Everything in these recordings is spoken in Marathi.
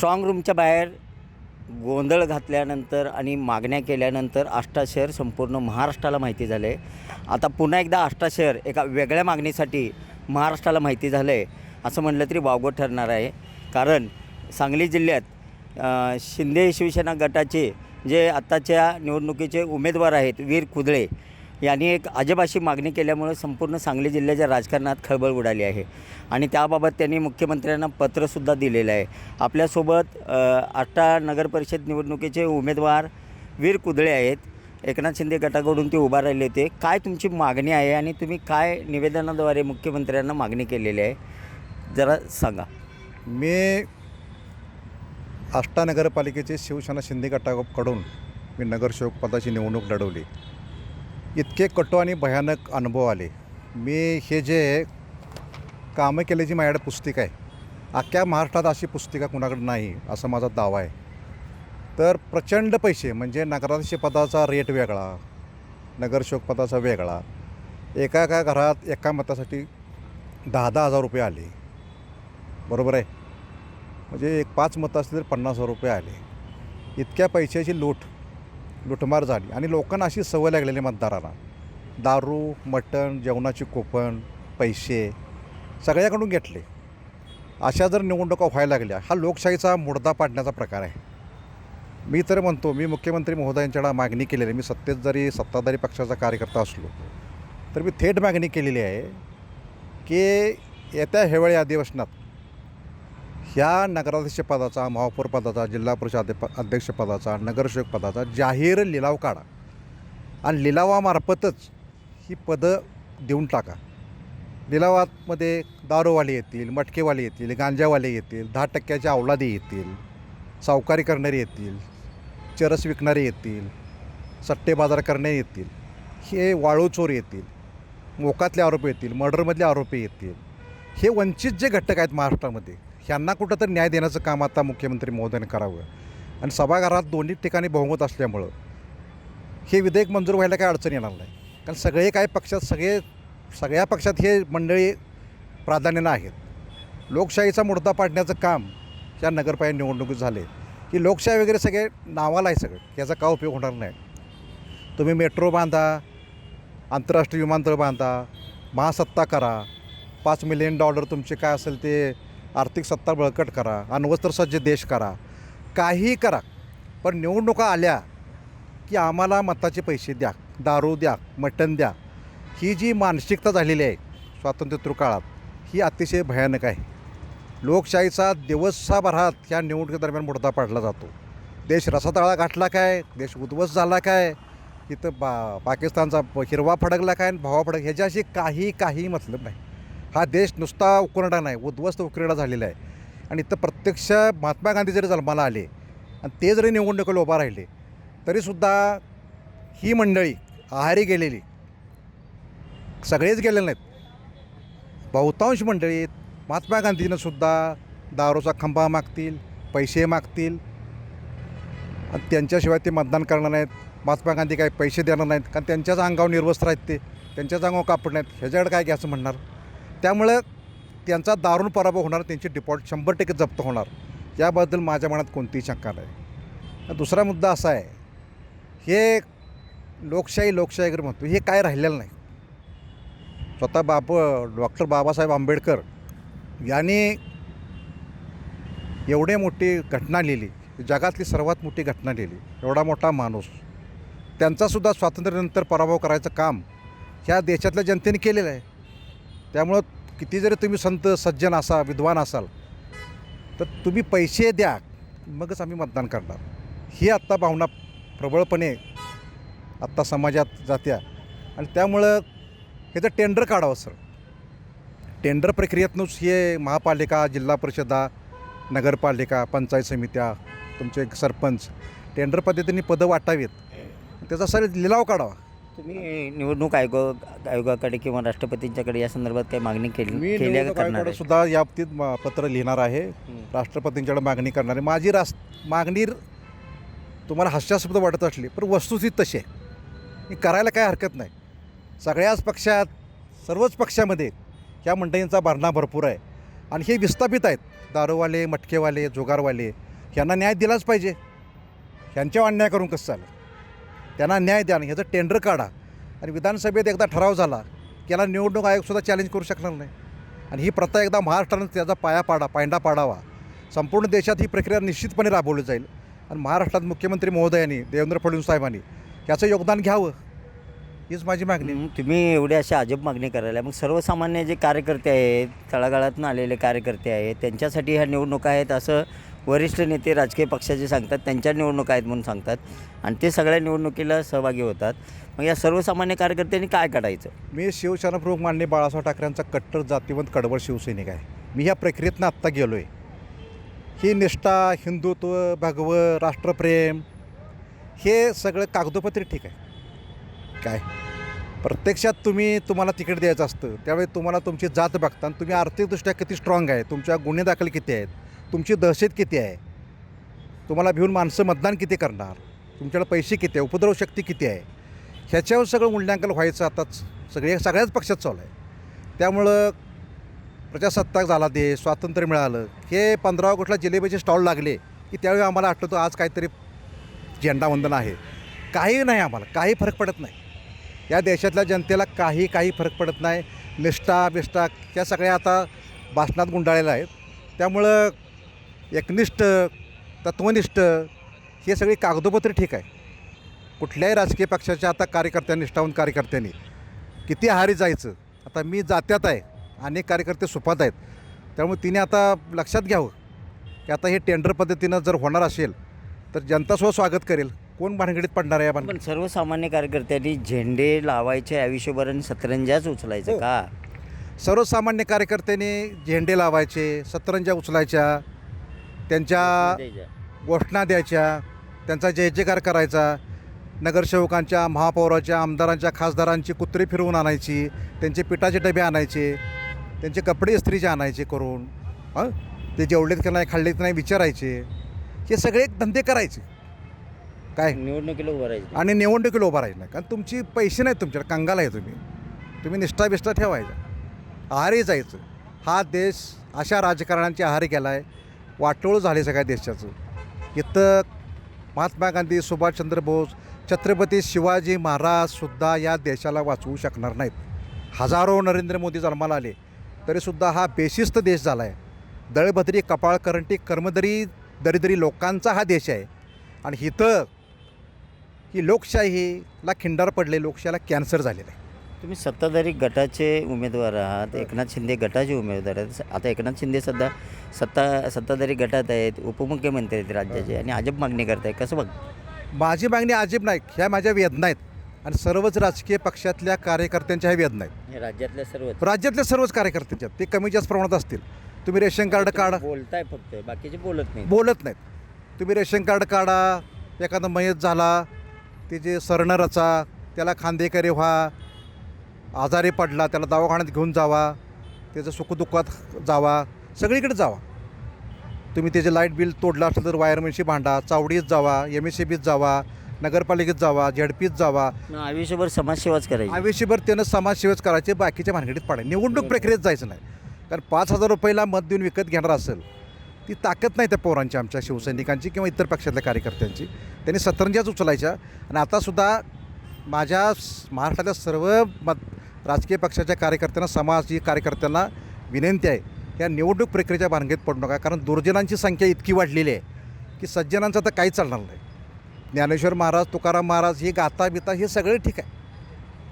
स्ट्रॉंग रूमच्या बाहेर गोंधळ घातल्यानंतर आणि मागण्या केल्यानंतर आष्टा शहर संपूर्ण महाराष्ट्राला माहिती झालं आहे आता पुन्हा एकदा आष्टा शहर एका वेगळ्या मागणीसाठी महाराष्ट्राला माहिती झालं आहे असं म्हटलं तरी वावगं ठरणार आहे. कारण सांगली जिल्ह्यात शिंदे शिवसेना गटाचे जे आत्ताच्या निवडणुकीचे उमेदवार आहेत वीर कुदळे यांनी एक अजब अशी मागणी केल्यामुळे संपूर्ण सांगली जिल्ह्याच्या राजकारणात खळबळ उडाली आहे. आणि त्याबाबत त्यांनी मुख्यमंत्र्यांना पत्रसुद्धा दिलेलं आहे. आपल्यासोबत अ, नगरपरिषद निवडणुकीचे उमेदवार वीर कुदळे आहेत. एकनाथ शिंदे गटाकडून ते उभा राहिले होते. काय तुमची मागणी आहे आणि तुम्ही काय निवेदनाद्वारे मुख्यमंत्र्यांना मागणी केलेली आहे? जरा सांगा. मी आष्टा नगरपालिकेचे शिवसेना शिंदे गटाकडून मी नगरसेवक पदाची निवडणूक लढवली. इतके कटो आणि भयानक अनुभव आले. मी हे जे कामं केल्याची माझ्याकडे पुस्तिका आहे अख्ख्या महाराष्ट्रात अशी पुस्तिका कुणाकडे नाही असा माझा दावा आहे. तर प्रचंड पैसे म्हणजे नगराध्यक्ष पदाचा रेट वेगळा नगरसेवक पदाचा वेगळा. एका एका घरात एका मतासाठी दहा दहा हजार रुपये आले. बरोबर आहे? म्हणजे एक पाच मतं असतील तर पन्नास हजार रुपये आले. इतक्या पैशाची लूट लुटमार झाली आणि लोकांना अशी सवय लागलेली मतदाराला. दारू मटण जेवणाची कुपन पैसे सगळ्याकडून घेतले. अशा जर निवडणुका व्हायला लागल्या हा लोकशाहीचा मुडदा पाडण्याचा प्रकार आहे. मी तर म्हणतो मी मुख्यमंत्री महोदयांच्याकडे मागणी केलेली आहे. मी सत्तेत जरी सत्ताधारी पक्षाचा कार्यकर्ता असलो तर मी थेट मागणी केलेली आहे की येत्या हिवाळी अधिवेशनात ह्या नगराध्यक्ष पदाचा महापौर पदाचा जिल्हा परिषद अध्यक्षपदाचा नगरसेवक पदाचा जाहीर लिलाव काढा. आणि लिलावामार्फतच ही पदं देऊन टाका. लिलावामध्ये दारूवाले येतील मटकेवाले येतील गांजावाले येतील दहा टक्क्याच्या अवलादी येतील सावकारी करणारे येतील चरस विकणारे येतील सट्टे बाजार करणारे येतील हे वाळूचोर येतील मोकातले आरोपी येतील मर्डरमधले आरोपी येतील हे वंचित जे घटक आहेत महाराष्ट्रामध्ये ह्यांना कुठंतरी न्याय देण्याचं काम आता मुख्यमंत्री महोदयाने करावं. आणि सभागृहात दोन्ही ठिकाणी बहुमत असल्यामुळं हे विधेयक मंजूर व्हायला काय अडचण येणार नाही. कारण सगळे काय पक्षात सगळे सगळ्या पक्षात हे मंडळी प्राधान्यानं आहेत. लोकशाहीचा मुडदा पाडण्याचं काम या नगरपालिका निवडणुकीत झाले. की लोकशाही वगैरे सगळे नावाला आहे सगळं याचा का उपयोग होणार नाही. तुम्ही मेट्रो बांधा आंतरराष्ट्रीय विमानतळ बांधा महासत्ता करा. पाच मिलियन डॉलर तुमचे काय असेल ते आर्थिक सत्ता बळकट करा अण्वस्त्रसज्ज देश करा. काहीही करा पण निवडणुका आल्या की आम्हाला मताचे पैसे द्या दारू द्या मटण द्या. ही जी मानसिकता झालेली आहे स्वातंत्र्योत्तर काळात ही अतिशय भयानक आहे. लोकशाहीचा दिवसाभरात ह्या निवडणुकीदरम्यान मुडदा पाडला जातो. देश रसातळा गाठला काय देश उद्ध्वस्त झाला काय इथं बा पाकिस्तानचा हिरवा फडकला काय आणि भावा फडक ह्याच्याशी काही काही मतलब नाही. हा देश नुसता उकरडा नाही उद्ध्वस्त उकरडा झालेला आहे. आणि इथं प्रत्यक्ष महात्मा गांधी जरी जन्माला आले आणि ते जरी निवडणुकीला उभा राहिले तरीसुद्धा ही मंडळी आहारी गेलेली सगळेच गेलेले नाहीत. बहुतांश मंडळीत महात्मा गांधीनं सुद्धा दारूचा खंबा मागतील पैसे मागतील. आणि त्यांच्याशिवाय ते मतदान करणार नाहीत. महात्मा गांधी काही पैसे देणार नाहीत. कारण त्यांच्याच अंगावर निर्वस्त्र आहेत ते. त्यांच्याच अंगावर कापड नाहीत. ह्याच्याकडे काय घ्यायचं म्हणणार? त्यामुळं त्यांचा दारुण पराभव होणार त्यांची डिपॉझिट शंभर टक्के जप्त होणार. याबद्दल माझ्या मनात कोणतीही शंका नाही. दुसरा मुद्दा असा आहे हे लोकशाही लोकशाही वगैरे म्हणतो हे काय राहिलेलं नाही. स्वतः बाप डॉक्टर बाबासाहेब आंबेडकर यांनी एवढे मोठी घटना लिहिली जगातली सर्वात मोठी घटना लिहिली एवढा मोठा माणूस. त्यांचासुद्धा स्वातंत्र्यानंतर पराभव करायचं काम ह्या देशातल्या जनतेने केलेलं आहे. त्यामुळं किती जरी तुम्ही संत सज्जन असा विद्वान असाल तर तुम्ही पैसे द्या मगच आम्ही मतदान करणार. ही आत्ता भावना प्रबळपणे आत्ता समाजात जात्या. आणि त्यामुळं ह्याचं टेंडर काढावं सर टेंडर प्रक्रियेतूनच हे महापालिका जिल्हा परिषदा नगरपालिका पंचायत समित्या तुमचे सरपंच टेंडर पद्धतीने पदं वाटावीत. त्याचा सर लिलाव काढावा. तुम्ही निवडणूक आयोग आयोगाकडे किंवा राष्ट्रपतींच्याकडे या संदर्भात काही मागणी केली मी का निवडणूक करणार आयोगाकडे आहे? सुद्धा या बाबतीत म- पत्र लिहिणार आहे. राष्ट्रपतींच्याकडे मागणी करणार आहे. माझी रास मागणी तुम्हाला हास्यास्पद वाटत असली पण वस्तुस्थित तशी आहे. ही करायला काय हरकत नाही. सगळ्याच पक्षात सर्वच पक्षामध्ये ह्या मंडळींचा भरणा भरपूर आहे. आणि हे विस्थापित आहेत. दारूवाले मटकेवाले जुगारवाले ह्यांना न्याय दिलाच पाहिजे. ह्यांच्यावर अन्याय करून कसं चालेल? त्यांना न्याय द्या आणि ह्याचं टेंडर काढा. आणि विधानसभेत एकदा ठराव झाला की याला निवडणूक आयोगसुद्धा चॅलेंज करू शकणार नाही. आणि ही प्रथा एकदा महाराष्ट्रानं त्याचा पाया पाडा पायंडा पाडावा. संपूर्ण देशात ही प्रक्रिया निश्चितपणे राबवली जाईल. आणि महाराष्ट्रात मुख्यमंत्री महोदयांनी देवेंद्र फडणवीस साहेबांनी याचं योगदान घ्यावं हीच माझी मागणी तुम्ही एवढी अशी अजब मागणी करायला मग सर्वसामान्य जे कार्यकर्ते आहेत तळागाळातून आलेले कार्यकर्ते आहेत त्यांच्यासाठी ह्या निवडणुका आहेत असं वरिष्ठ नेते राजकीय पक्षाचे सांगतात त्यांच्या निवडणुका आहेत म्हणून सांगतात आणि ते सगळ्या निवडणुकीला सहभागी होतात. मग या सर्वसामान्य कार्यकर्त्यांनी काय काढायचं? मी शिवसेना प्रमुख माननीय बाळासाहेब ठाकरेंचा कट्टर जातीवंत कडवळ शिवसैनिक आहे. मी ह्या प्रक्रियेतनं आत्ता गेलो आहे ही निष्ठा हिंदुत्व भगव राष्ट्रप्रेम हे सगळं कागदोपत्री ठीक आहे. काय? प्रत्यक्षात तुम्ही तुम्हाला तिकीट द्यायचं असतं त्यावेळी तुम्हाला तुमची जात बघता आणि तुम्ही आर्थिकदृष्ट्या किती स्ट्रॉंग आहे तुमच्या गुन्हे दाखल किती आहेत तुमची दहशत किती आहे? तुम्हाला भिवून माणसं मतदान किती करणार? तुमच्याकडे पैसे किती आहे? उपद्रव शक्ती किती आहे? ह्याच्यावर सगळं मूल्यांकन व्हायचं आताच सगळे सगळ्याच पक्षात चालू आहे. त्यामुळं प्रजासत्ताक झाला देश स्वातंत्र्य मिळालं. हे पंधरा ऑगस्टला जिलेबीचे स्टॉल लागले की त्यावेळी आम्हाला आठवतं आज काहीतरी झेंडावंदन आहे. काही नाही आम्हाला काही फरक पडत नाही. या देशातल्या जनतेला काही काही फरक पडत नाही. निष्ठा बिष्ठा ह्या सगळ्या आता भाषणात गुंडाळलेल्या आहेत. त्यामुळं एकनिष्ठ तत्वनिष्ठ हे सगळी कागदोपत्री ठीक आहे. कुठल्याही राजकीय पक्षाच्या आता कार्यकर्त्यांनी निष्ठावंत कार्यकर्त्यांनी किती आहारी जायचं? आता मी जात्यात आहे अनेक कार्यकर्ते सुपात आहेत. त्यामुळे तिने आता लक्षात घ्यावं की आता हे टेंडर पद्धतीनं जर होणार असेल तर जनता सुद्धा स्वागत करेल. कोण भानगडीत पडणार आहे पण सर्वसामान्य कार्यकर्त्यांनी झेंडे लावायचे आयुष्यभर आणि सतरंजाच उचलायचं हो. का? सर्वसामान्य कार्यकर्त्यांनी झेंडे लावायचे सतरंजा उचलायच्या त्यांच्या घोषणा द्यायच्या त्यांचा जय जयकार करायचा नगरसेवकांच्या महापौराच्या आमदारांच्या खासदारांची कुत्री फिरवून आणायची त्यांचे पिठाचे डबे आणायचे त्यांचे कपडे इस्त्रीचे आणायचे करून हं? ते जेवढेत की नाही खाल्लेत नाही विचारायचे हे सगळे धंदे करायचे. काय? निवडणुकीला उभं राहायचं. आणि निवडणुकीला उभा राहिला नाही. कारण तुमची पैसे नाहीत तुमच्याकडे कंगाल आहे तुम्ही. तुम्ही निष्ठा बिष्ठा ठेवायचा. आहारी जायचं. हा देश अशा राजकारणांच्या आहारी गेला आहे वाटोळ झाले सगळ्या देशाचं. इथं महात्मा गांधी सुभाषचंद्र बोस छत्रपती शिवाजी महाराजसुद्धा या देशाला वाचवू शकणार नाहीत. हजारो नरेंद्र मोदी जन्माला आले तरीसुद्धा हा बेशिस्त देश झाला आहे दळभद्री कपाळकरंटी कर्मदरी दरिद्री लोकांचा हा देश आहे. आणि इथं ही लोकशाहीला खिंडार पडले लोकशाहीला कॅन्सर झालेला आहे. तुम्ही सत्ताधारी गटाचे उमेदवार आहात एकनाथ शिंदे गटाचे उमेदवार आहेत. आता एकनाथ शिंदे सध्या सत्ता सत्ताधारी गटात आहेत उपमुख्यमंत्री आहेत राज्याचे आणि अजब मागणी करताय कसं बघ? माझी मागणी अजिब नाही ह्या माझ्या वेदना आहेत. आणि सर्वच राजकीय पक्षातल्या कार्यकर्त्यांच्या ह्या वेदना आहेत. हे राज्यातल्या सर्व राज्यातल्या सर्वच कार्यकर्त्यांच्या ते कमी जास्त प्रमाणात असतील. तुम्ही रेशन कार्ड काढा. बोलताय फक्त बाकीचे बोलत नाही बोलत नाहीत. तुम्ही रेशन कार्ड काढा एखादा मयत झाला ते जे सरणं रचा त्याला खांदेकरी व्हा आजारी पडला त्याला दवाखान्यात घेऊन जावा त्याचं सुखदुःखात जावा सगळीकडे जावा. तुम्ही त्याचे लाइट बिल तोडलं असलं तर वायरमॅनशी भांडा चावडीत जावा एम एस सी बीत जावा नगरपालिकेत जावा झडपीत जावा. आयुष्यभर समाजसेवाच करायची. आयुष्यभर त्यानं समाजसेवाच करायचे बाकीच्या भानगडीत पडाय निवडणूक प्रक्रियेत जायचं नाही. कारण पाच हजार रुपयाला मत देऊन विकत घेणार असेल ती ताकद नाही त्या पोरांची आमच्या शिवसैनिकांची किंवा इतर पक्षातल्या कार्यकर्त्यांची. त्यांनी सतरंजाच उचलायच्या. आणि आतासुद्धा माझ्या महाराष्ट्रातल्या सर्व मत राजकीय पक्षाच्या कार्यकर्त्यांना सामाजिक कार्यकर्त्यांना विनंती आहे या निवडणूक प्रक्रियेच्या भानगडीत पडू नका. कारण दुर्जनांची संख्या इतकी वाढलेली आहे की सज्जनांचं आता काही चालणार नाही. ज्ञानेश्वर महाराज तुकाराम महाराज हे गाता बिता हे सगळे ठीक आहे.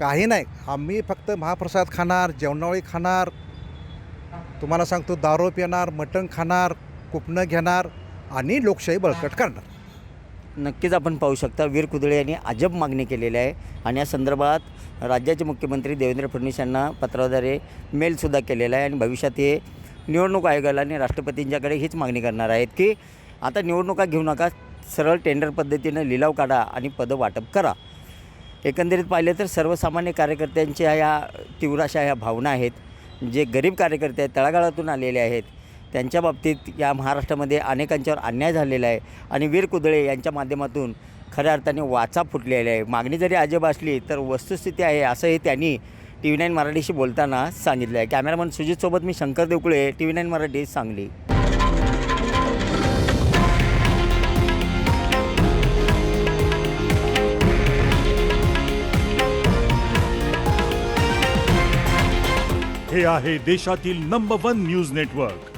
काही नाही. आम्ही फक्त महाप्रसाद खाणार जेवणावळी खाणार तुम्हाला सांगतो दारू पिणार मटण खाणार कुपणं घेणार आणि लोकशाही बळकट करणार. नक्कीच आपण पाहू शकता वीर कुदळे यांनी अजब मागणी केलेली आहे आणि या संदर्भात राज्याचे मुख्यमंत्री देवेंद्र फडणवीस यांना पत्राद्वारे मेलसुद्धा केलेला आहे आणि भविष्यात हे निवडणूक आयोगाला आणि राष्ट्रपतींच्याकडे हीच मागणी करणार आहेत की आता निवडणुका घेऊ नका सरळ टेंडर पद्धतीनं लिलाव काढा आणि पदं वाटप करा. एकंदरीत पाहिले तर सर्वसामान्य कार्यकर्त्यांच्या ह्या तीव्र अशा ह्या भावना आहेत जे गरीब कार्यकर्ते आहेत तळागाळातून आलेले आहेत त्यांच्या बाबतीत या महाराष्ट्रामध्ये अनेकांच्यावर अन्याय झालेला आहे. आणि वीर कुदळे यांच्या माध्यमातून खऱ्या अर्थाने वाचा फुटलेला आहे. मागणी जरी अजब असली तर वस्तुस्थिती आहे असंही त्यांनी टी व्ही नाईन मराठीशी बोलताना सांगितलं आहे. कॅमेरामन सुजितसोबत मी Shankar Devkule T V nine Marathi Sangli. हे आहे देशातील नंबर वन न्यूज नेटवर्क